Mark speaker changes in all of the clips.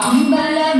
Speaker 1: അമ്പലഗോരനയിലൊരന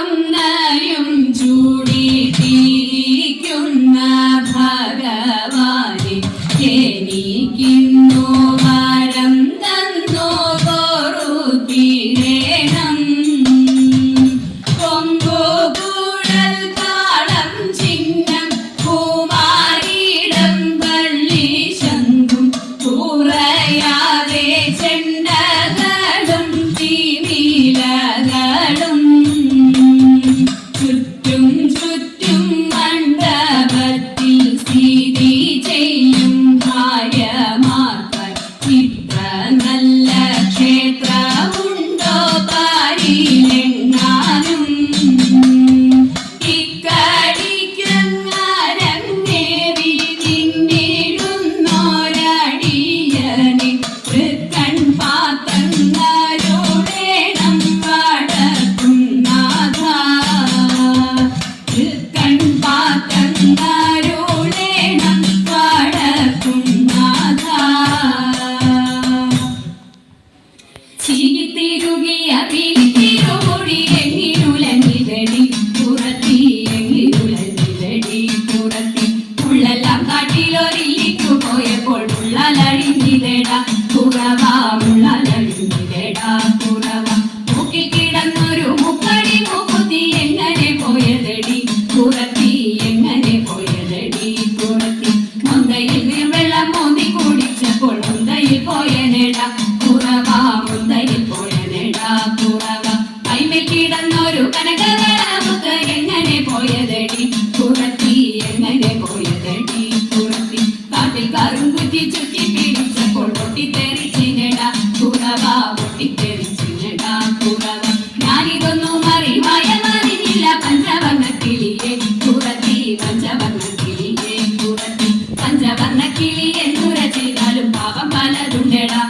Speaker 1: Amen. നാട്ടിലൊരില്ലിക്കു പോയപ്പോൾ ഉള്ളലഴിഞ്ഞിതേടാ. കുറവാ ഉള്ളലഴിഞ്ഞിതേടാ കുറവാ മൂക്കിൽ കിടന്നൊരു മുക്കടി മുക്കുത്തി എങ്ങനെ പോയതടി? കുറത്തി എങ്ങനെ പോയതടി? കുറത്തി മുന്തയിൽ വെള്ളം മോന്തി കുടിച്ചപ്പോൾ മുന്തയിൽ പോയ നേടാ കുറവാ മുന്തയിൽ പോയ നേടാ കുറവാ കൈമേ കിടന്നൊരു കനക Nena.